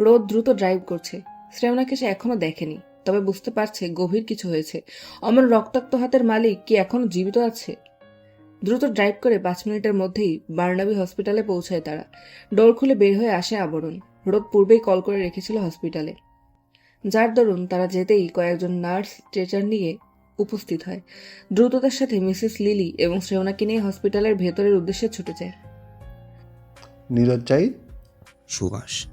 রোদ দ্রুত ড্রাইভ করছে। শ্রেয়নাকে সে এখনও দেখেনি, তবে বুঝতে পারছে গভীর কিছু হয়েছে। অমন রক্তাক্ত হাতের মালিক কি এখনও জীবিত আছে? দ্রুত ড্রাইভ করে পাঁচ মিনিটের মধ্যেই বার্নাবি হসপিটালে পৌঁছায় তারা। ডোর খুলে বের হয়ে আসে আবরণ। রোদ পূর্বেই কল করে রেখেছিল হসপিটালে যার দরুন তারা যেতেই কয়েকজন নার্স স্ট্রেচার নিয়ে উপস্থিত হয়। দ্রুততার সাথে মিসেস লিলি এবং শ্রেয়নাকে নিয়ে হসপিটালের ভেতরের উদ্দেশ্যে ছুটে যায়। নীরজ জাহিদ সুভাষ।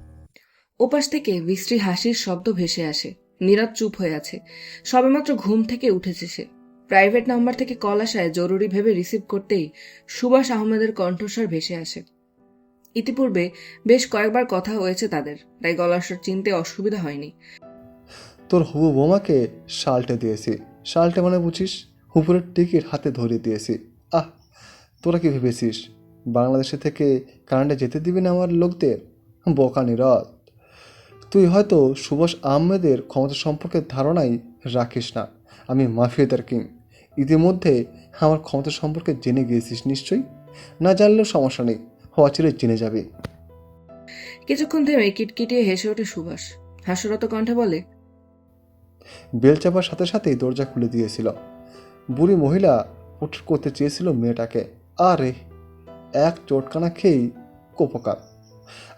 ওপাশ থেকে বিশ্রী হাসির শব্দ ভেসে আসে। নীরব চুপ হয়ে আছে। সবেমাত্র ঘুম থেকে উঠেছে সে। প্রাইভেট নাম্বার থেকে কল আসায় জরুরি ভেবে রিসিভ করতেই সুভাষ আহমেদের কণ্ঠস্বর ভেসে আসে। ইতিপূর্বে বেশ কয়েকবার কথা হয়েছে তাদের, তাই গলার চিনতে অসুবিধা হয়নি। তোর হুবু বোমাকে শালটে দিয়েছি। শালটে মানে বুঝিস হুপুরের টিকিট হাতে ধরিয়ে দিয়েছি। আহ, তোরা কি ভেবেছিস? বাংলাদেশে থেকে কানাডা যেতে দিবি না আমার লোকদের? বোকা নীরদ তুই হয়তো সুভাষ আহমেদের ক্ষমতা সম্পর্কে ধারণাই রাখিস না। আমি মাফিয়াদার কিং। ইতিমধ্যে আমার ক্ষমতা সম্পর্কে জেনে গিয়েছিস নিশ্চয়ই? না জানলেও সমস্যা নেই অচিরে জেনে যাবে। কিছুক্ষণ থেমে কিটকিটিয়ে হেসে ওঠে সুভাষ। হাসরত কণ্ঠে বলে বেল চাপার সাথে সাথেই দরজা খুলে দিয়েছিল। বুড়ি মহিলা উঠ করতে চেয়েছিল মেয়েটাকে। আরে এক চটকানা খেয়েই কোপকার।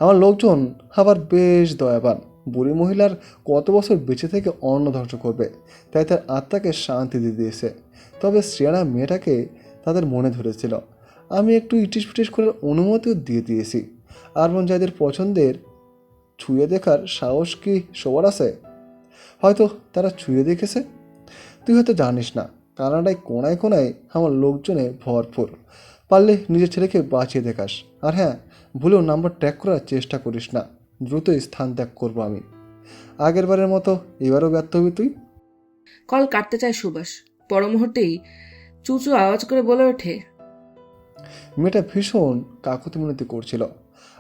আমার লোকজন আবার বেশ দয়াবান। বুড়ি মহিলার কত বছর বেঁচে থেকে অন্ন ধ্বংস করবে, তাই তার আত্মাকে শান্তি দিয়ে দিয়েছে। তবে শ্রেয়ানা মেয়েটাকে তাদের মনে ধরেছিল। আমি একটু ইটিস পিটিস করার অনুমতিও দিয়ে দিয়েছি। আরবন যাদের পছন্দের ছুঁয়ে দেখার সাহস কি সবার আছে? হয়তো তারা ছুঁয়ে দেখেছে? তুই হয়তো জানিস না। কানাডায় কোনায় কোনায় আমার লোকজনে ভরপুর। পারলে নিজের ছেলেকে বাঁচিয়ে দেখাস। আর হ্যাঁ ভুলেও নাম্বার ট্র্যাক করার চেষ্টা করিস না। দ্রুত স্থান ত্যাগ করব আমি। আগের বারের মতো এবারও ব্যর্থ হবি তুই? কল কাটতে চায় সুভাষ। পর মুহূর্তেই চুচু আওয়াজ করে বলে ওঠে মেয়েটা ভীষণ কাকুতি মিনতি করছিল।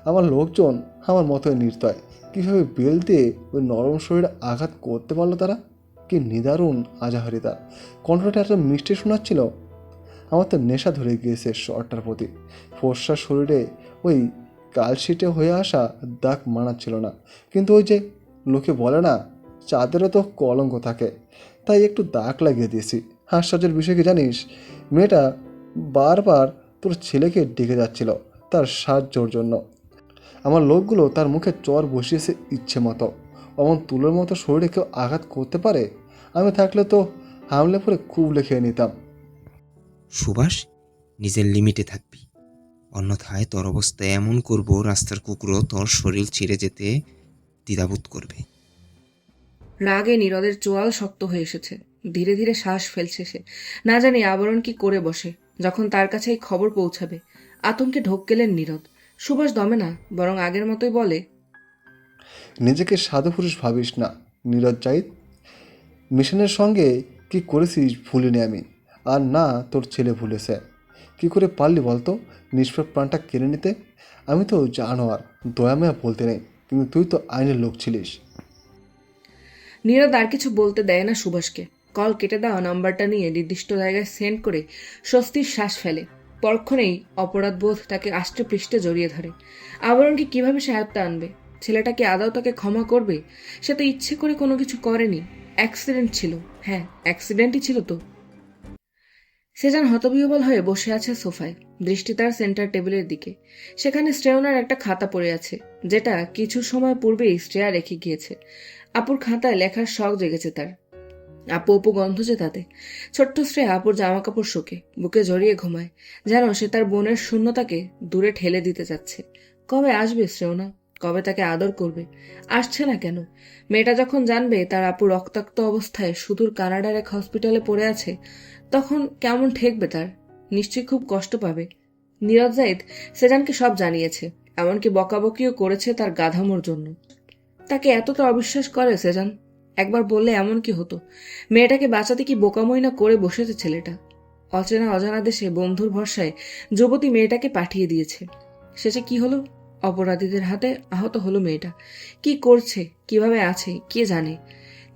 আমার লোকজন আমার মতোই নির্দয়। কীভাবে বেলতে ওই নরম শরীরে আঘাত করতে পারল তারা? কি নিদারুণ আজাহারিতা। কণ্ঠটা এত মিষ্টি শোনাচ্ছিল। আমার তো নেশা ধরে গিয়েছে শরটার প্রতি। ফর্সা শরীরে ওই কালশিটে হয়ে আসা দাগ মানাচ্ছিল না। কিন্তু ওই যে লোকে বলে না, চাঁদেরও তো কলঙ্ক থাকে। তাই একটু দাগ লাগিয়ে দিয়েছি। আশ্চর্যের বিষয় কি জানিস? মেয়েটা বারবার তোর ছেলেকে ডেকে যাচ্ছিল তার সাহায্যর জন্য। আমার লোকগুলো তার মুখে চর বসিয়েছে ইচ্ছে মতো। অমন তুলোর মতো শরীরে কেউ আঘাত করতে পারে? আমি থাকলে তো হামলে পরে খুব লিখে নিতাম। সুভাষ নিজের লিমিটে থাকবি। অন্যথায় তোর অবস্থা এমন করব রাস্তার কুকুরও তোর শরীর ছিঁড়ে যেতে দ্বিধাবোধ করবে। রাগে নীরদের চোয়াল শক্ত হয়ে এসেছে। ধীরে ধীরে শ্বাস ফেলছে সে। না জানি আবরণ কি করে বসে যখন তার কাছে এই খবর পৌঁছাবে। আতঙ্কে ঢোক গেলেন নীরদ। সুভাষ দমে না বরং আগের মতোই বলে নিজেকে সাধু পুরুষ ভাবিস না, নীরজ জাহিদ মিশনের সঙ্গে কি করেছিস ভুলিনি আমি? আর না, তোর ছেলে ভুলেছে। কি করে পারলি বলতো? নিষ্পাপ প্রাণটা কেড়ে নিতে। আমি তো জানো আর দয়াময়া বলতে নেই, কিন্তু তুই তো আইনের লোক ছিলিস। নীরদ আর কিছু বলতে দেয় না সুভাষকে। কল কেটে দেওয়া নাম্বারটা নিয়ে নির্দিষ্ট জায়গায় সেন্ড করে স্বস্তির শ্বাস ফেলে। পরক্ষণেই অপরাধবোধ তাকে আষ্টে পৃষ্ঠে জড়িয়ে ধরে। আবরণকে কীভাবে সাহায্য আনবে? ছেলেটা কি আদৌ তাকে ক্ষমা করবে? সে তো ইচ্ছে করে কোনো কিছু করেনি। অ্যাক্সিডেন্ট ছিল। হ্যাঁ অ্যাক্সিডেন্টই ছিল তো। সেজান হতবিহবল হয়ে বসে আছে সোফায়। দৃষ্টি তার সেন্টার টেবিলের দিকে। সেখানে স্ট্রেওনার একটা খাতা পড়ে আছে, যেটা কিছু সময় পূর্বেই শ্রেয়া রেখে গিয়েছে। আপুর খাতায় লেখার শখ জেগেছে তার। আপু অপু গন্ধ যে তাতে। ছোট্ট শ্রেয়া আপুর জামা কাপড় শোকে, বুকে জড়িয়ে ঘুমায়, যেন সে তার বোনের শূন্যতাকে দূরে ঠেলে দিতে চাচ্ছে। কবে আসবে শ্রেয়না কবে তাকে আদর করবে? আসছে না কেন? মেয়েটা যখন জানবে তার আপু রক্তাক্ত অবস্থায় সুদূর কানাডার এক হসপিটালে পড়ে আছে, তখন কেমন ঠেকবে তার? নিশ্চয়ই খুব কষ্ট পাবে। নীরজ জাইদ সেজানকে সব জানিয়েছে, এমনকি বকাবকিও করেছে তার গাধামোর জন্য। তাকে এতটা অবিশ্বাস করে সেজান? একবার বললে এমন কি হতো? মেয়েটাকে বাঁচাতে কি বোকামই না করে বসেছে ছেলেটা? অচেনা অজানা দেশে বন্ধুর ভরসায় যুবতী মেয়েটাকে পাঠিয়ে দিয়েছে। শেষে কি হলো? অপরাধীদের হাতে আহত হলো মেয়েটা। কি করছে? কীভাবে আছে? কে জানে?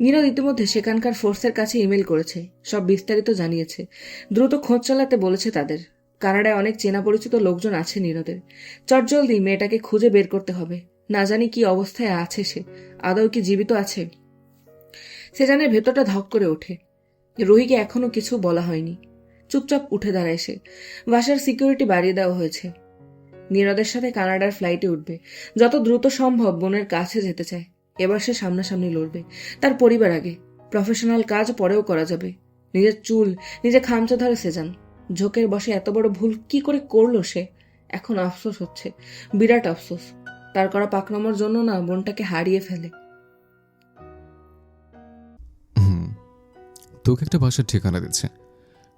নীরদ ইতিমধ্যে সেখানকার ফোর্সের কাছে ইমেল করেছে। সব বিস্তারিত জানিয়েছে। দ্রুত খোঁজ চালাতে বলেছে তাদের। কানাডায় অনেক চেনা পরিচিত লোকজন আছে নীরদের। চটজলদি মেয়েটাকে খুঁজে বের করতে হবে। না জানি কি অবস্থায় আছে সে। আদৌ কি জীবিত আছে? সে জানে ভেতরটা ধক করে ওঠে। রোহিকে এখনও কিছু বলা হয়নি। চুপচাপ উঠে দাঁড়ায় সে। বাসার সিকিউরিটি বাড়িয়ে দেওয়া হয়েছে। নীরদের সাথে কানাডার ফ্লাইটে উঠবে। যত দ্রুত সম্ভব বোনের কাছে যেতে চায়। এবার সে সামনাসামনি লড়বে। তার পরিবার আগে। প্রফেশনাল কাজ পরেও করা যাবে। নিজের চুল নিজে খামচা ধরে সেজান। ঝোঁকের বসে এত বড় ভুল কি করে করল সে? এখন আফসোস হচ্ছে। বিরাট আফসোস। তার করা পাকনামোর জন্য না বোনটাকে হারিয়ে ফেলে। তোকে একটা বাসার ঠিকানা দিচ্ছে।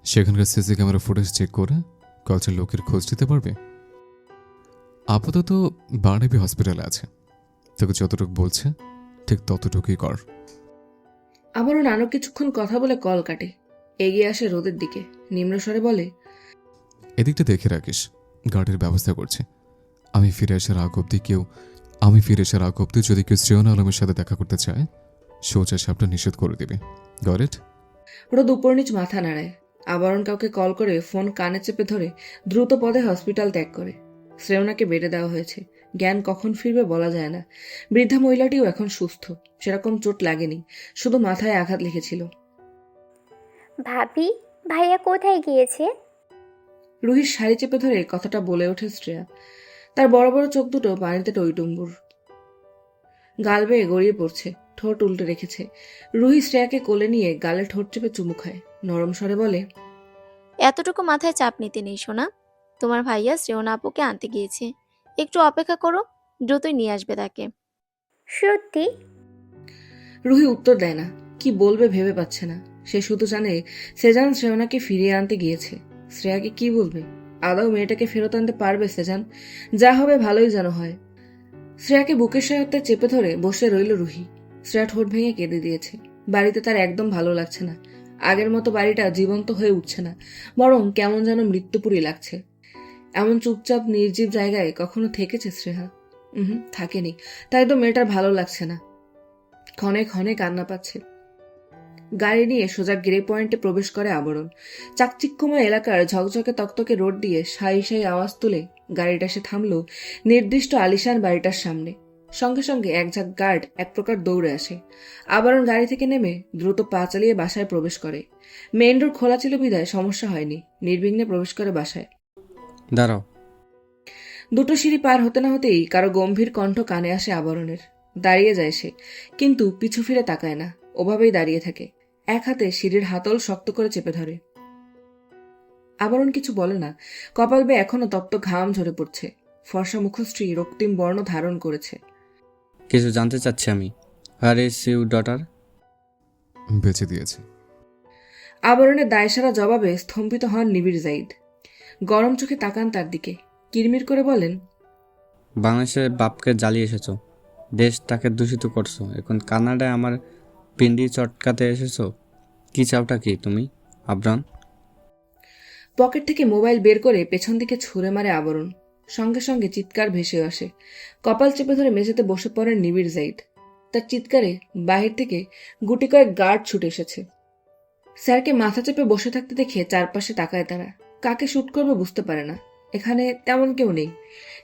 সেখানকার সিসি ক্যামেরা ফুটেজ চেক করে কয়েকজন লোকের খোঁজ দিতে পারবে? আপাতত বারনাবি হসপিটালে আছে। তোকে যতটুকু বলছে ঠিক ততটুকুই কর। আবারও নানক কিছুক্ষণ কথা বলে কল কাটে। এগিয়ে আসে রোদের দিকে। নিম্নস্বরে বলে এদিকটা দেখে রাখিস গার্ডের ব্যবস্থা করছে। আমি ফিরে আসার আগ অব্দি কেউ আমি ফিরে আসার আগ অব্দি যদি কেউ শ্রেয়ন আলমের সাথে দেখা করতে চায় সোজা সাপটা নিষেধ করে দিবে। গরেট রোদ উপর নিচ মাথা নাড়ায়। আবরণ কাউকে কল করে ফোন কানে চেপে ধরে দ্রুত পদে হসপিটাল ত্যাগ করে। শ্রেয়নাকে বেড়ে দেওয়া হয়েছে। জ্ঞান কখন ফিরবে বলা যায় না। বৃদ্ধা মহিলাটিও এখন সুস্থ। সেরকম চোট লাগেনি। শুধু মাথায় আঘাত লিখেছিল ভাবি ভাইয়া কোথায় গিয়েছে? রুহির শাড়ি চেপে ধরে কথাটা বলে ওঠে শ্রেয়া। তার বড় বড় চোখ দুটো পানিতে টইটুম্বুর। গাল বেয়ে গড়িয়ে পড়ছে ঠোঁট উল্টে রেখেছে। রুহি শ্রেয়াকে কোলে নিয়ে গালে ঠোঁট চেপে চুমু খায়। নরম স্বরে বলে এতটুকু মাথায় চাপ নিতে নেই সোনা। তোমার ভাইয়া শ্রেয়না আপুকে আনতে গিয়েছে। একটু অপেক্ষা করো দ্রুতই নিয়ে আসবে তাকে। সত্যি? রুহি উত্তর দেয় না কি বলবে ভেবে পাচ্ছে না। সে শুধু জানে সেজান শ্রেয়নাকে ফিরিয়ে আনতে গিয়েছে। শ্রেয়াকে কি বলবে? আদৌ মেয়েটাকে ফেরত আনতে পারবে সেজান? যা হবে ভালোই যেন হয়। শ্রেয়াকে বুকের সাথে চেপে ধরে বসে রইল রুহি। শ্রেয়া ঠোঁট ভেঙে কেঁদে দিয়েছে। বাড়িতে তার একদম ভালো লাগছে না। আগের মতো বাড়িটা জীবন্ত হয়ে উঠছে না। বরং কেমন যেন মৃত্যুপুরী লাগছে। এমন চুপচাপ, নির্জীব জায়গায় কখনো থেকেছে শ্রেহা হুম থাকেনি। তাই তো মেয়েটার ভালো লাগছে না। ক্ষণে ক্ষণে কান্না পাচ্ছে। গাড়ি নিয়ে সোজা গ্রে পয়েন্টে প্রবেশ করে আবরণ। চাকচিক্যময় এলাকার ঝকঝকে তকতকে রোড দিয়ে সাই সাই আওয়াজ তুলে গাড়িটা সে থামল নির্দিষ্ট আলিশান বাড়িটার সামনে। সঙ্গে সঙ্গে এক ঝাঁক গার্ড এক প্রকার দৌড়ে আসে। আবরণ গাড়ি থেকে নেমে দ্রুত পা চালিয়ে বাসায় প্রবেশ করে। মেইন রোড খোলা ছিল বিধায় সমস্যা হয়নি। নির্বিঘ্নে প্রবেশ করে বাসায়। দাঁড়াও। দুটো সিঁড়ি পার হতে না হতেই কারও গম্ভীর কণ্ঠ কানে আসে আবরণের। দাঁড়িয়ে যায় সে কিন্তু পিছু ফিরে তাকায় না ওভাবেই দাঁড়িয়ে থাকে। এক হাতে সিঁড়ির হাতল শক্ত করে চেপে ধরে। আবরণ কিছু বলে না কপাল বেয়ে এখনও তপ্ত ঘাম ঝরে পড়ছে। ফর্সা মুখশ্রী রক্তিম বর্ণ ধারণ করেছে। কিছু জানতে চাচ্ছি আমি। হার ডটার বেঁচে দিয়েছে। আবরণের দায়সারা জবাবে স্তম্ভিত হন নিবিড় জাইদ। গরম চোখে তাকান তার দিকে। কিরমির করে বলেন বাংলাদেশের বাপকে জ্বালিয়ে এসেছ। দেশটাকে দূষিত করছ। এখন কানাডায় আমার পিন্ডি চটকাতে এসেছ। কি চাওটা কি তুমি আবরান? পকেট থেকে মোবাইল বের করে পেছন দিকে ছুঁড়ে মারে আবরণ। সঙ্গে সঙ্গে চিৎকার ভেসে আসে। কপাল চেপে ধরে মেঝেতে বসে পড়েন নিবিড় জাইদ। তার চিৎকারে বাহির থেকে গুটি কয়েক গার্ড ছুটে এসেছে। স্যারকে মাথা চেপে বসে থাকতে দেখে চারপাশে তাকায় তারা। কাকে শ্যুট করবে বুঝতে পারে না। এখানে তেমন কেউ নেই।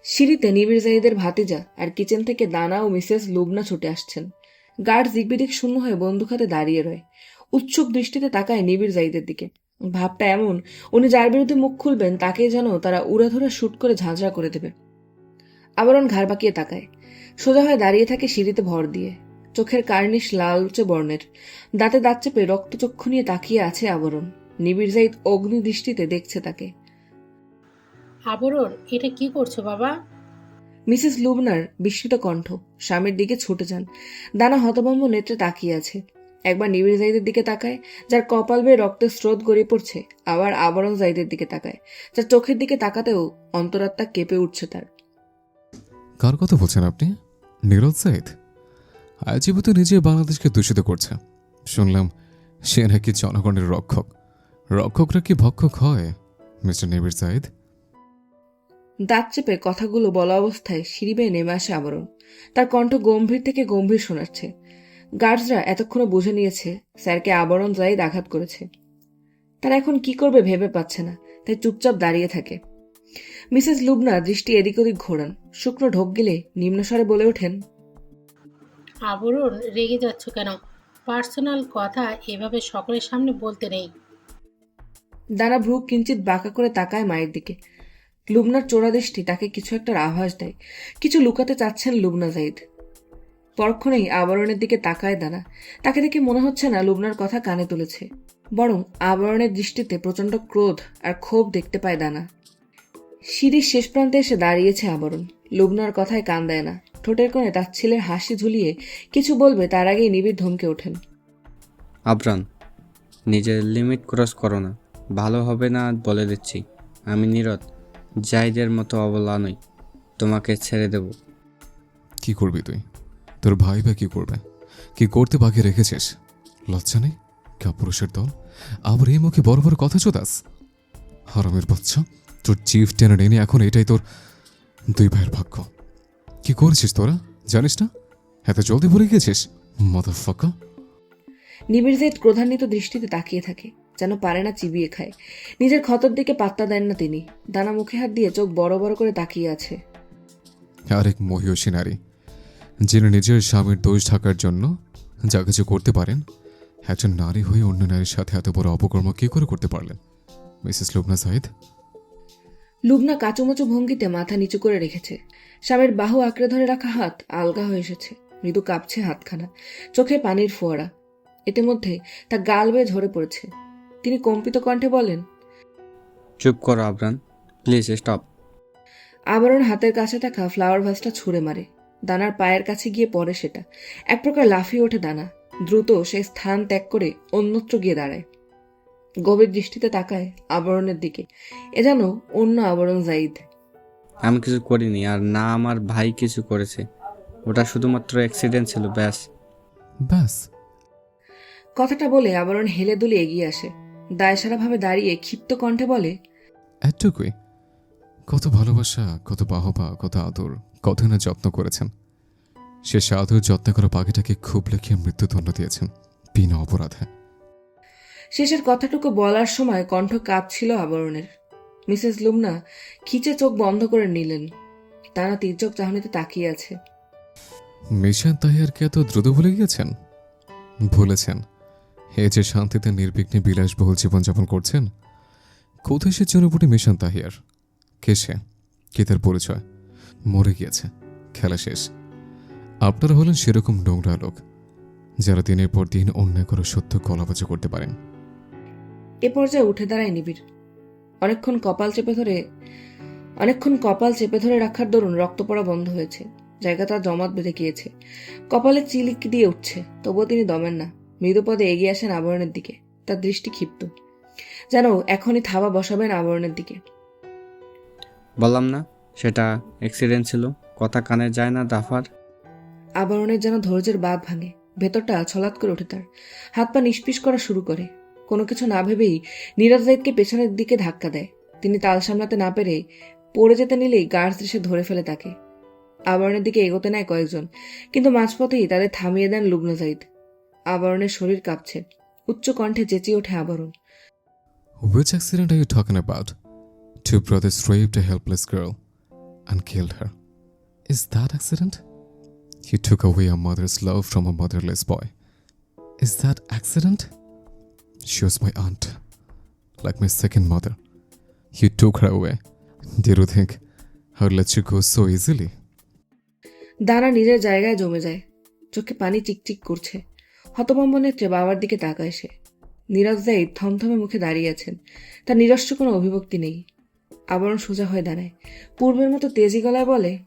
সিঁড়িতে নিবিড় জাহিদের ভাতিজা আর কিচেন থেকে দানা ও মিসেস লুবনা ছুটে আসছেন। গার্ড জিগবিদিক শূন্য হয়ে বন্দুক হাতে দাঁড়িয়ে রয়। উৎসুক দৃষ্টিতে তাকায় নিবিড় জাহিদের দিকে। ভাবটা এমন, উনি যার বিরুদ্ধে মুখ খুলবেন তাকে যেন তারা উড়ে ধরে শুট করে ঝাঁঝরা করে দেবে। আবরণ ঘাড় বাঁকিয়ে তাকায়। সোজা হয়ে দাঁড়িয়ে থাকে সিঁড়িতে ভর দিয়ে। চোখের কার্নিশ লালচে বর্ণের। দাঁতে দাঁত চেপে রক্তচক্ষু নিয়ে তাকিয়ে আছে আবরণ। নিবিড় জাইদ অগ্নি দৃষ্টিতে দেখছে তাকে। আবরণ এটা কি করছ বাবা? মিসেস লুবনার বিস্মিত কণ্ঠ স্বামীর দিকে ছুটে যান। দানা হতভম্ব নেত্রে তাকিয়ে আছে। একবার নিবিড় জাইদের দিকে তাকায় যার কপাল বেয়ে রক্তের স্রোত গড়িয়ে পড়ছে আবার আবরণ জাইদের দিকে তাকায়। যার চোখের দিকে তাকাতেও অন্তরাত্মা কেঁপে উঠছে তার। কার কথা বলছেন আপনি? নীরজ জাইদ? আজীবত নিজে বাংলাদেশকে দূষিত করছে। শুনলাম সে নাকি জনগণের রক্ষক। রক্ষকরা কি ভক্ষক হয় মিস্টার নিবির জাইদ দাঁত চেপে কথাগুলো বলা অবস্থায় সিঁড়ি বেয়ে নেমে আসে আবরণ। তার কণ্ঠ গম্ভীর থেকে গম্ভীর শোনাচ্ছে। গার্ডসরা এতক্ষণে বুঝে নিয়েছে স্যারকে আবরণ জাইদ আঘাত করেছে। তারা এখন কি করবে ভেবে পাচ্ছে না তাই চুপচাপ দাঁড়িয়ে থাকে। মিসেস লুবনা দৃষ্টি এদিক ওদিক ঘোরান। শুকনো ঢোক গেলে নিম্নস্বরে বলে ওঠেন আবরণ রেগে যাচ্ছ কেন? পার্সোনাল কথা এভাবে সকলের সামনে বলতে নেই। দানা ভ্রু কিঞ্চিত বাঁকা করে তাকায় মায়ের দিকে। লুবনার চোরা দৃষ্টি তাকে কিছু একটা আভাস দেয়। কিছু লুকাতে চাচ্ছেন লুবনা জাইদ। পরক্ষণেই আবরণের দিকে তাকায় দানা। তাকে দেখে মনে হচ্ছে না লুবনার কথা কানে তুলেছে। বরং আবরণের দৃষ্টিতে প্রচণ্ড ক্রোধ আর ক্ষোভ দেখতে পায় দানা। সিঁড়ির শেষ প্রান্তে এসে দাঁড়িয়েছে আবরণ। লুবনার কথায় কান দেয় না। ঠোঁটের কোণে তার ছেলের হাসি ঝুলিয়ে কিছু বলবে তার আগেই নিবিড় ধমকে ওঠেন। আবরান, নিজের লিমিট ক্রস করো না। ভালো হবে না বলে দিচ্ছি। আমি নীরদ জাইদের মতো অবলা নই। তোমাকে ছেড়ে দেব। কি করবি তুই? তোর ভাই বা কি করবে? কি করতে বাকি রেখেছিস? লজ্জা নেই? কাপুরুষের দল? আবার এই মুখে বড় বড় কথা চোদাস? হারামের বাচ্চা তোর চিফ টেনে এনে এখন এটাই তোর দুই ভাইয়ের ভাগ্য। কি করেছিস তোরা? জানিস না? এত জলদি ভুলে গিয়েছিস মাথা ফাঁকা নিবিড় জেদ ক্রোধান্বিত দৃষ্টিতে তাকিয়ে থাকে। যেন পারে না চিবিয়ে খায়। নিজের ক্ষতর দিকে পাত্তা দেন না তিনি। দানা মুখে হাত দিয়ে চোখ বড় বড় করে তাকিয়ে আছে। আরেক মহিষী নারী যিনি নিজের স্বামীর দোষ ঢাকার জন্য যা কিছু করতে পারেন একজন নারী হয়ে অন্য নারীর সাথে এত বড় অপকর্ম কি করে করতে পারলেন? মিসেস লুবনা সাইদ? লুবনা কাচুমাচু ভঙ্গিতে মাথা নিচু করে রেখেছে। স্বামীর বাহু আঁকড়ে ধরে রাখা হাত আলগা হয়ে এসেছে। মৃদু কাঁপছে হাতখানা। চোখে পানির ফোয়ারা। ইতিমধ্যে তা গাল বেয়ে ঝরে পড়েছে। তিনি কম্পিত কণ্ঠে বলেন চুপ করো আবরান প্লিজ স্টপ। আবরণ হাতের কাছে থাকা ফ্লাওয়ার ভাসটা ছুঁড়ে মারে। দানার পায়ের কাছে গিয়ে পড়ে সেটা। এক প্রকার লাফিয়ে ওঠে দানা। দ্রুত সে স্থান ত্যাগ করে অন্যত্র গিয়ে দাঁড়ায়। গভীর দৃষ্টিতে তাকায় আবরণের দিকে। এ যেন অন্য আবরণ জাইদ। আমি কিছু করিনি আর না আমার ভাই কিছু করেছে। ওটা শুধুমাত্র অ্যাক্সিডেন্ট ছিল ব্যাস। ব্যাস। কথাটা বলে আবরণ হেলে দুলে এগিয়ে আসে। দায়সারাভাবে দাঁড়িয়ে ক্ষিপ্ত কণ্ঠে বলে এতটুকুই। কত ভালোবাসা কত বাহবা কত আদর কত না যত্ন করেছেন। সে আদর যত্ন করা পাখিটাকে খুব লেখিয়ে মৃত্যুদণ্ড দিয়েছেন বিনা অপরাধে। শেষের কথাটুকু বলার সময় কণ্ঠ কাঁপছিল আবরণের। মিসেস লুমনা খিচে চোখ বন্ধ করে নিলেন। তারা তির্যক চাহনিতে তাকিয়ে আছে। মিশন তাহিয়ারকে এত দ্রুত ভুলে গিয়েছেন? ভুলেছেন। হে যে শান্তিতে নির্বিঘ্নে বিলাসবহুল জীবনযাপন করছেন কোথায় সে চুনুপুটি মিশন তাহিয়ার। কে সে? কে তার পরিচয়? মরে গিয়েছে। খেলা শেষ। আপনারা হলেন সেরকম নোংরা লোক, যারা দিনের পর দিন অন্যায় করে সত্য কলাবাজা করতে পারেন। এ পর্যায়ে উঠে দাঁড়ায় নিবিড়। অনেকক্ষণ কপাল চেপে ধরে, অনেকক্ষণ কপাল চেপে ধরে রাখার দরুন রক্ত পড়া বন্ধ হয়েছে। জায়গা তার জমাট বেঁধে গিয়েছে। কপালে চিলিক দিয়ে উঠছে, তবুও তিনি দমেন না। মৃদুপদে এগিয়ে আসেন আবরণের দিকে। তার দৃষ্টি ক্ষিপ্ত। যেন এখনই থাবা বসাবেন আবরণের দিকে। বললাম না সেটা অ্যাক্সিডেন্ট ছিল। কথা কানে যায় না দাফার। আবরণের যেন ধৈর্যের বাঁধ ভাঙে। ভেতরটা ছলাৎ করে ওঠে তার। হাত পা নিষ্পিস করা শুরু করে। কোনো কিছু না ভেবেই নীরজ জাইদকে পেছনের দিকে ধাক্কা দেয়। তিনি তাল সামলাতে না পেরে পড়ে যেতে নিলেই গার্ডস এসে ধরে ফেলে তাকে। আবরণের দিকে এগোতে নেয় কয়েকজন কিন্তু মাঝপথেই তাদের থামিয়ে দেন লুগ্ন জাইদ। আবরণের শরীর কাঁপছে উচ্চ কণ্ঠে চেঁচিয়ে ওঠে আবরণ Which accident are you talking about? Two brothers raped a helpless girl and killed her. Is that accident? You took away a mother's love from a motherless boy. Is that accident? She was my aunt, like my second mother. You took her away. Did you think I would let you go so easily? দানা নিজের জায়গায় জমে যায় চোখে পানি চিকচিক করছে হতভম্ব নেত্রে বাবার দিকে তাকায় সে। নীরজ জাইদ থমথমে মুখে দাঁড়িয়ে আছেন। তার নিজস্ব কোনো অভিভক্তি নেই। আবরণ সোজা হয়ে দাঁড়ায়। পূর্বের মতো তেজি গলায় বলে,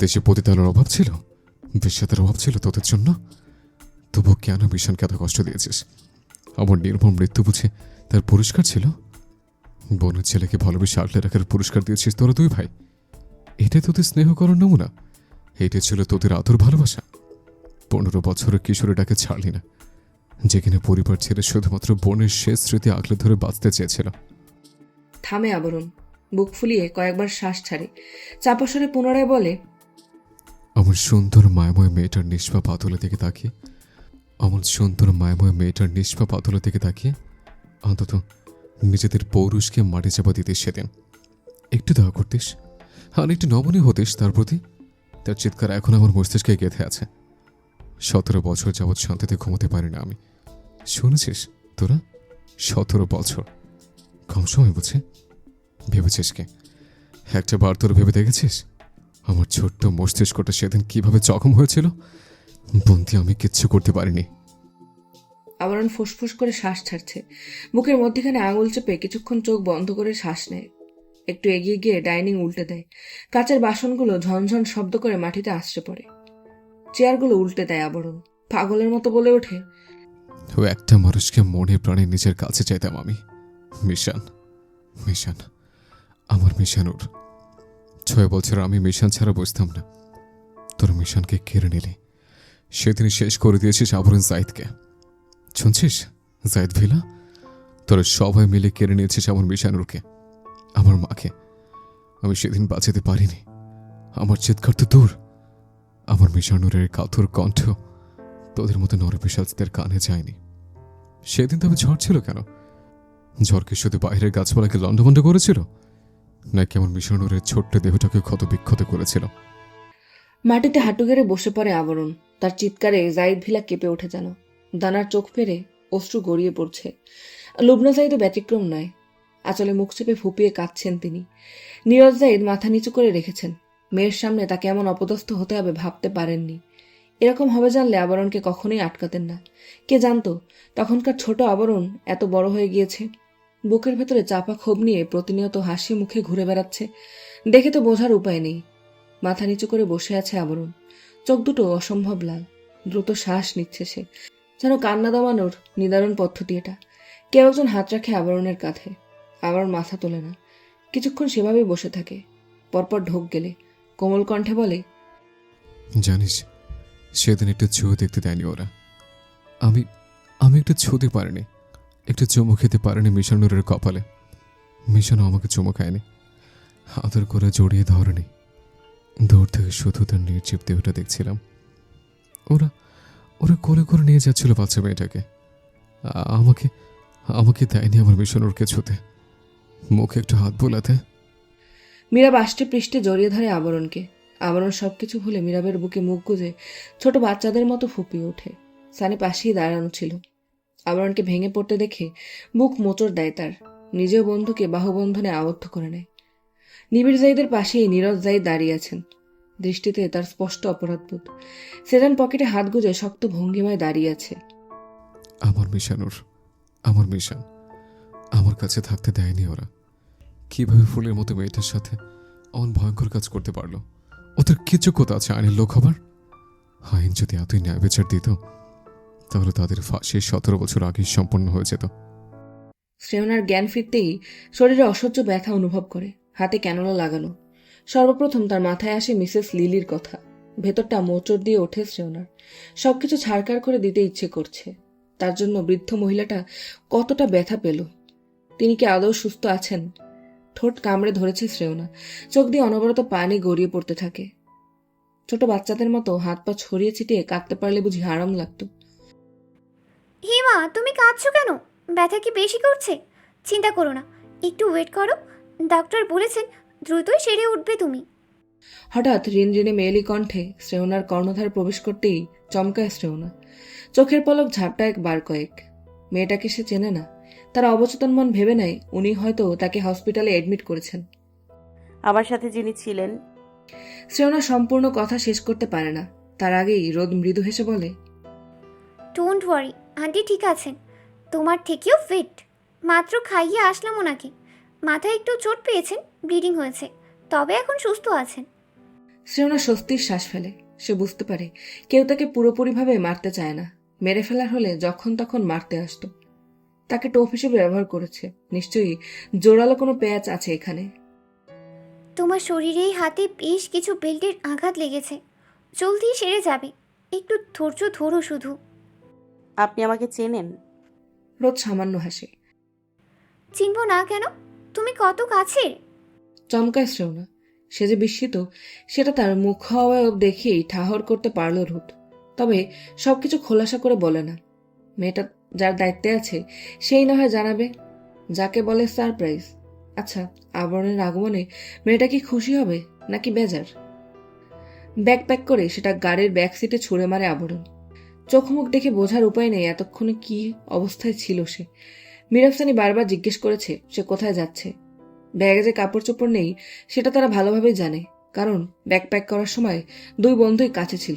দেশে পতিতালের অভাব ছিল? বিশ্বাতের অভাব ছিল তোদের জন্য? তবু কেন মিশনকে এত কষ্ট দিয়েছিস? আমার নির্মম মৃত্যু বুঝে তার পুরস্কার ছিল? বোনের ছেলেকে ভালোবেসে আগলে রাখার পুরস্কার দিয়েছিস তোরা দুই ভাই। এটাই তোদের স্নেহ করার নমুনা। এটা ছিল তোদের আদর ভালোবাসা। পনেরো বছরের কিশোরীটাকে ছাড়লি না। যেখানে পরিবার ছেড়ে শুধুমাত্র বোনের শেষ স্মৃতি আগলে ধরে বাঁচতে চেয়েছিল। থামে আবরণ বুক ফুলিয়ে কয়েকবার শ্বাস ছাড়ে। চাপাসরে পুনরায় বলে আমার সুন্দর মায়াময় মেয়েটার নিষ্পা পাতলের দিকে তাকিয়ে আমার সুন্দর মায়াময় মেয়েটার নিষ্পা পাতলের দিকে তাকিয়ে অন্তত নিজেদের পৌরুষকে মাটি চাপা দিতে সেদিন। একটু দয়া করতিস আর একটু নমনীয় হতিস তার প্রতি। তার চিৎকার এখন আমার মস্তিষ্কে গেঁথে আছে। সতেরো বছর যাবৎ শান্তিতে ঘুমোতে পারি না আমি। শুনেছিস তোরা? সতেরো বছর। কম সময় বুঝে? ভেবেছিস কে? একটা বার তোর ভেবে দেখেছিস? আমার ছোট্ট মস্তিষ্কটা সেদিন কীভাবে জখম হয়েছিল? বন্দি আমি কিচ্ছু করতে পারিনি। আবরণ ফুসফুস করে শ্বাস ছাড়ছে। বুকের মধ্যেখানে আঙুল চেপে কিছুক্ষণ চোখ বন্ধ করে শ্বাস নেয়। একটু এগিয়ে গিয়ে ডাইনিং উল্টে দেয়। কাচের বাসনগুলো ঝনঝন শব্দ করে মাটিতে আশ্রে পড়ে। চেয়ারগুলো উল্টে দেয় আবরণ। পাগলের মতো বলে ওঠে। ও একটা মানুষকে মনে প্রাণে নিজের কাছে চাইতাম আমি। মিশন মিশন, আমার মিশানুর। ছয় বছর আমি মিশন ছাড়া বসতাম না। তোর মিশনকে কেড়ে নিলি। সেদিন শেষ করে দিয়েছিস আবরণ জাইদকে শুনছিস? জাইদ ভিলা? তোরা সবাই মিলে কেড়ে নিয়েছিস আমার মিশানুরকে। আমার মাকে। আমি সেদিন বাঁচাতে পারিনি। আমার চিৎকার তো দূর। আমার মিশানুরের কাথুর কণ্ঠ তোদের মতো নরপিসাজদের কানে যায়নি। সেদিন তবে ঝড় ছিল কেন? ঝড়কে শুধু বাইরের গাছপালাকে লন্ডভন্ড করেছিল? নাকি আমার মিশনুরের ছোট্ট দেহটাকে ক্ষত বিক্ষত করেছিল? মাটিতে হাঁটু গেড়ে বসে পড়ে আবরণ। তার চিৎকারে জাইদ ভিলা কেঁপে ওঠে যেন। দানার চোখ ফেরে অশ্রু গড়িয়ে পড়ছে। লুবনা জাইদও ব্যতিক্রম নয়। আচলে মুখ চেপে ফুপিয়ে কাঁদছেন তিনি। নীরজ জাইদ মাথা নিচু করে রেখেছেন। মেয়ের সামনে তাকে এমন অপদস্থ হতে হবে ভাবতে পারেননি। এরকম হবে জানলে আবরণকে কখনোই আটকাতেন না। কে জানতো, তখনকার ছোট আবরণ এত বড় হয়ে গিয়েছে। বুকের ভেতরে চাপা ক্ষোভ নিয়ে প্রতিনিয়ত হাসি মুখে ঘুরে বেড়াচ্ছে। দেখে তো বোঝার উপায় নেই। মাথা নিচু করে বসে আছে আবরণ। চোখ দুটো অসম্ভব লাল। দ্রুত শ্বাস নিচ্ছে সে। যেন কান্না দমানোর নিদারণ পদ্ধতি এটা। কেউ একজন হাত রাখে আবরণের কাঁধে। আবরণ মাথা তোলে না। কিছুক্ষণ সেভাবেই বসে থাকে। পরপর ঢোক গেলে। কোমল কণ্ঠে বলে, জানিস, সেদিন একটা ছু দেখতে দেয়নি ওরা। আমি আমি একটু ছুতে পারিনি, একটু চুমু খেতে পারিনি মিশানুরের কপালে। মিশানো আমাকে চুমু খায়নি, আদর করে জড়িয়ে ধরেনি। দূর থেকে শুধু তার নির্জীব দেহটা দেখছিলাম। ওরা ওরা কোলে করে নিয়ে যাচ্ছিল বাচ্চা মেয়েটাকে। আমাকে আমাকে দেয়নি আমার মিশনুরকে ছুতে। মুখে একটু হাত বোলাতে। মীরা বাষ্টে পৃষ্ঠে জড়িয়ে ধরে আবরণকে। আবরণ সবকিছু ভুলে মীরাবের বুকে মুখ গুজে ছোট বাচ্চাদের মতো ফুপিয়ে ওঠে। সানি পাশেই দাঁড়ানো ছিল। আবরণকে ভেঙে পড়তে দেখে বুক মোচড় দেয় তার। নিজেও বন্ধুকে বাহুবন্ধনে আবদ্ধ করে নেয়। নিবিড় জাইদের পাশেই নীরজ জাইদ দাঁড়িয়ে আছেন। দৃষ্টিতে তার স্পষ্ট অপরাধবোধ। সেজান পকেটে হাত গুজে শক্ত ভঙ্গিমায় দাঁড়িয়ে আছে। আমার মিশানুর, আমার মিশন। আমার কাছে থাকতে দেয়নি ওরা। কীভাবে ফুলের মতো মেয়েটার সাথে এমন ভয়ঙ্কর কাজ করতে পারল? ওদের কি যোগ্যতা আছে আইনের লোক হবার? আইন যদি এতই ন্যায় বিচার দিত, তাহলে তাদের ফাঁসি সতেরো বছর আগেই সম্পন্ন হয়ে যেত। শ্রেয়নার জ্ঞান ফিরতেই শরীরে অসহ্য ব্যথা অনুভব করে, হাতে ক্যানোলা লাগানো সর্বপ্রথম তার মাথায় আসে মিসেস লিলির কথা। ভেতরটা মোচড় দিয়ে ওঠে শ্রেয়নার। সবকিছু ছাড়কার করে দিতে ইচ্ছে করছে। তার জন্য বৃদ্ধ মহিলাটা কতটা ব্যথা পেল। তিনি কি আদৌ সুস্থ আছেন? ঠোঁট কামড়ে ধরেছে শ্রেয়না। চোখ দিয়ে অনবরত পানি গড়িয়ে পড়তে থাকে। ছোট বাচ্চাদের মতো হাত পা ছড়িয়ে ছিটিয়ে কাঁদতে পারলে বুঝি আরাম লাগতো। হিমা তুমি কাঁদছো কেন? ব্যথা কি বেশি করছে? চিন্তা করো না। একটু ওয়েট করো। ডাক্তার বলেছেন দ্রুতই সেরে উঠবে তুমি। হঠাৎ রিনরিনে মেয়েলি কণ্ঠে শ্রেয়নার কর্ণধার প্রবেশ করতেই চমকায় শ্রেয়না। চোখের পলক ঝাপটা এক বার কয়েক। মেয়েটাকে সে চেনে না। তার অবচেতন মন ভেবে নেয় উনি হয়তো তাকে হসপিটালে এডমিট করেছেন। আমার সাথে যিনি ছিলেন? শ্রেয়না সম্পূর্ণ কথা শেষ করতে পারে না। তার আগেই রোদ মৃদু হেসে বলে ডোন্ট ওয়ারি আন্টি ঠিক আছেন। তোমার থেকেও ফিট মাত্র খাইয়ে আসলাম ওনাকে। মাথায় একটু চোট পেয়েছেন ব্লিডিং হয়েছে। তবে এখন সুস্থ আছেন। শ্রেয়না স্বস্তির শ্বাস ফেলে। সে বুঝতে পারে কেউ তাকে পুরোপুরিভাবে মারতে চায় না। মেরে ফেলার হলে যখন তখন মারতে আসতো। তাকে টোপ হিসেবে ব্যবহার করেছে। নিশ্চয়ই জোরালো কোনো প্যাচ আছে এখানে। তোমার শরীরে হাতে বেশ কিছু বেল্টের আঘাত লেগেছে। জলদি সেরে যাবে। একটু ধৈর্য ধরো শুধু। আপনি আমাকে চেনেন। রোদ সামান্য হাসে। চিনব না কেন? তুমি কত কাছের? চমকায় শ্রেওনা সে যে বিস্মিত সেটা তার মুখ অবয়ব দেখেই ঠাহর করতে পারল রুত। তবে সবকিছু খোলাসা করে বলে না। মেয়েটা যার দায়িত্বে আছে, সেই না হয় জানাবে, যাকে বলে সারপ্রাইজ। আচ্ছা আবরণের আগমনে মেয়েটা কি খুশি হবে, নাকি বেজার? ব্যাগ প্যাক করে সেটা গাড়ির ব্যাক সিটে ছুঁড়ে মারে আবরণ। চোখ মুখ দেখে বোঝার উপায় নেই এতক্ষণে কি অবস্থায় ছিল সে। মিরাফসানি বারবার জিজ্ঞেস করেছে, সে কোথায় যাচ্ছে? ব্যাগে যে কাপড় চোপড় নেই, সেটা তারা ভালোভাবেই জানে, কারণ ব্যাগ প্যাক করার সময় দুই বন্ধুই কাছে ছিল।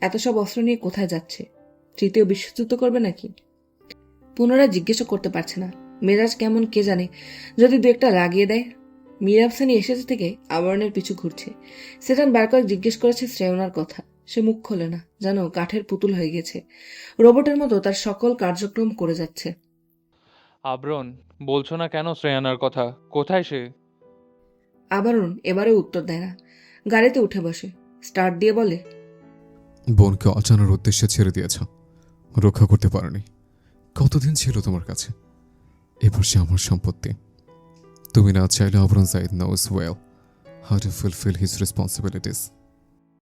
এত সব অস্ত্র নিয়ে কোথায় যাচ্ছে? তৃতীয় বিশ্বযুদ্ধ করবে নাকি? পুনরায় জিজ্ঞেসও করতে পারছে না। মেজাজ কেমন কে জানে? যদি দু একটা লাগিয়ে দেয়? মীর আফসানি এসেছে থেকে আবরণের পিছু ঘুরছে। সেটান বার করে জিজ্ঞেস করেছে শ্রেয়নার কথা। সে মুখ খোলে না যেন কাঠের পুতুল হয়ে গেছে। রোবটের মতো তার সকল কার্যক্রম করে যাচ্ছে। আবরণ বলছো না কেন শ্রেয়ানার কথা? কোথায় সে? আবরণ এবারে উত্তর দেয় না। গাড়িতে উঠে বসে। স্টার্ট দিয়ে বলে বোনকে অচানোর উদ্দেশ্যে ছেড়ে দিয়েছ। রক্ষা করতে পারোনি। কতদিন ছিল তোমার কাছে? এবার সে আমার সম্পত্তি। তুমি না চাইলে Abran Zaid is well how to fulfil his responsibilities